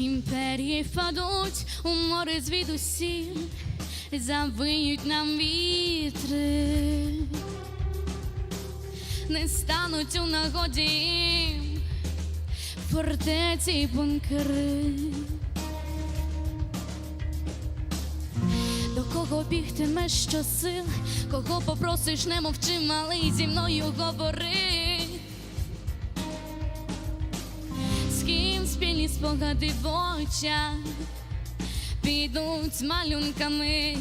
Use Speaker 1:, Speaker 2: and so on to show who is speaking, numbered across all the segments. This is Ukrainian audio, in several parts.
Speaker 1: імперії впадуть у море звідусіль, завиють нам вітри, не стануть у нагоді фортеці й бункери. До кого бігтимеш щосил, кого попросиш, не мовчи, малий, зі мною говори. Спільні спогади в очах підуть малюнками.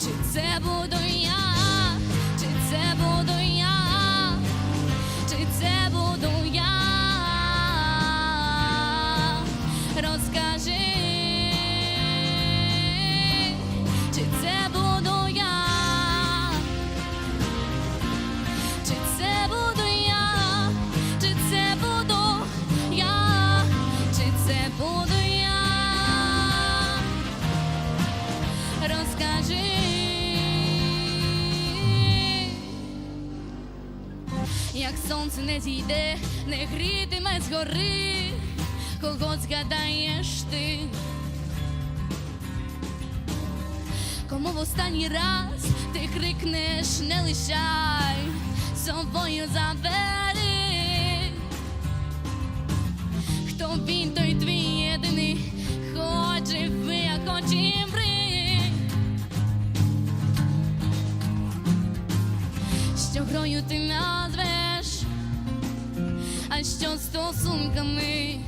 Speaker 1: Чи це буду я, чи це буду Як сонце не зійде, не грітиме згори, кого згадаєш ти? Кому в останній раз ти крикнеш, не лишай собою забери. Хто він, той твій єдиний, хоч живи, а хоч і мри. Що грою ти назвеш, що стосунками?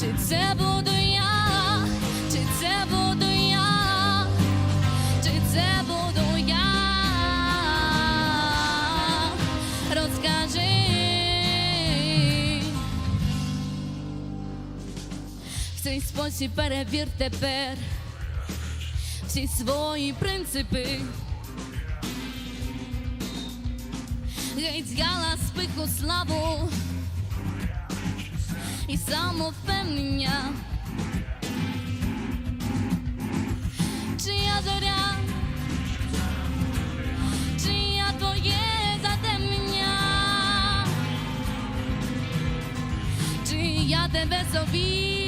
Speaker 1: Чи це буду я, чи це буду я, чи це буду я? Розкажи. В цей спосіб перевір тепер всі свої принципи. wieć gala z pychu slawu i samofemnia. Czyja zoria? Czyja to jest zademnia? Czyja te wesowi?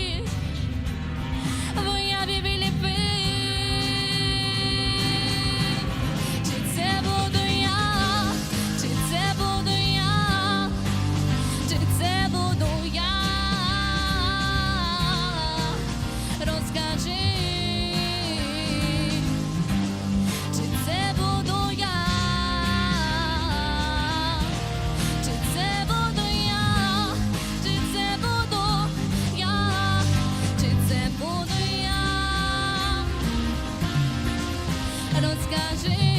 Speaker 1: Скажи.